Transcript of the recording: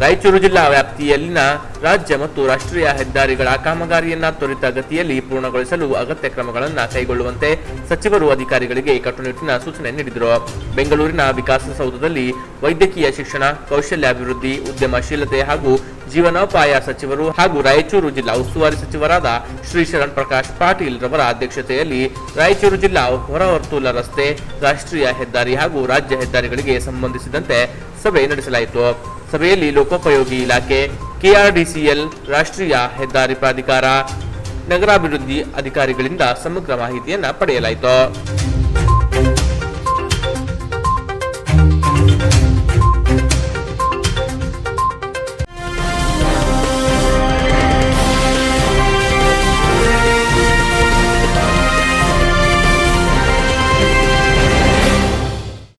ರಾಯಚೂರು ಜಿಲ್ಲಾ ವ್ಯಾಪ್ತಿಯಲ್ಲಿನ ರಾಜ್ಯ ಮತ್ತು ರಾಷ್ಟ್ರೀಯ ಹೆದ್ದಾರಿಗಳ ಕಾಮಗಾರಿಯನ್ನ ತ್ವರಿತ ಗತಿಯಲ್ಲಿ ಪೂರ್ಣಗೊಳಿಸಲು ಅಗತ್ಯ ಕ್ರಮಗಳನ್ನು ಕೈಗೊಳ್ಳುವಂತೆ ಸಚಿವರು ಅಧಿಕಾರಿಗಳಿಗೆ ಕಟ್ಟುನಿಟ್ಟಿನ ಸೂಚನೆ ನೀಡಿದರು. ಬೆಂಗಳೂರಿನ ವಿಕಾಸಸೌಧದಲ್ಲಿ ವೈದ್ಯಕೀಯ ಶಿಕ್ಷಣ, ಕೌಶಲ್ಯಾಭಿವೃದ್ಧಿ, ಉದ್ಯಮಶೀಲತೆ ಹಾಗೂ ಜೀವನೋಪಾಯ ಸಚಿವರು ಹಾಗೂ ರಾಯಚೂರು ಜಿಲ್ಲಾ ಉಸ್ತುವಾರಿ ಸಚಿವರಾದ ಶ್ರೀ ಶರಣ್ ಪ್ರಕಾಶ್ ಪಾಟೀಲ್ ರವರ ಅಧ್ಯಕ್ಷತೆಯಲ್ಲಿ ರಾಯಚೂರು ಜಿಲ್ಲಾ ಹೊರವರ್ತುಲ ರಸ್ತೆ, ರಾಷ್ಟ್ರೀಯ ಹೆದ್ದಾರಿ ಹಾಗೂ ರಾಜ್ಯ ಹೆದ್ದಾರಿಗಳಿಗೆ ಸಂಬಂಧಿಸಿದಂತೆ ಸಭೆ ನಡೆಸಲಾಯಿತು. ಸಭೆಯಲ್ಲಿ ಲೋಕೋಪಯೋಗಿ ಇಲಾಖೆ ಕೆಆರ್ಡಿಸಿಎಲ್ ರಾಷ್ಟ್ರೀಯ ಹೆದ್ದಾರಿ ಪ್ರಾಧಿಕಾರ ನಗರಾಭಿವೃದ್ಧಿ ಅಧಿಕಾರಿಗಳಿಂದ ಸಮಗ್ರ ಮಾಹಿತಿಯನ್ನ ಪಡೆಯಲಾಯಿತು.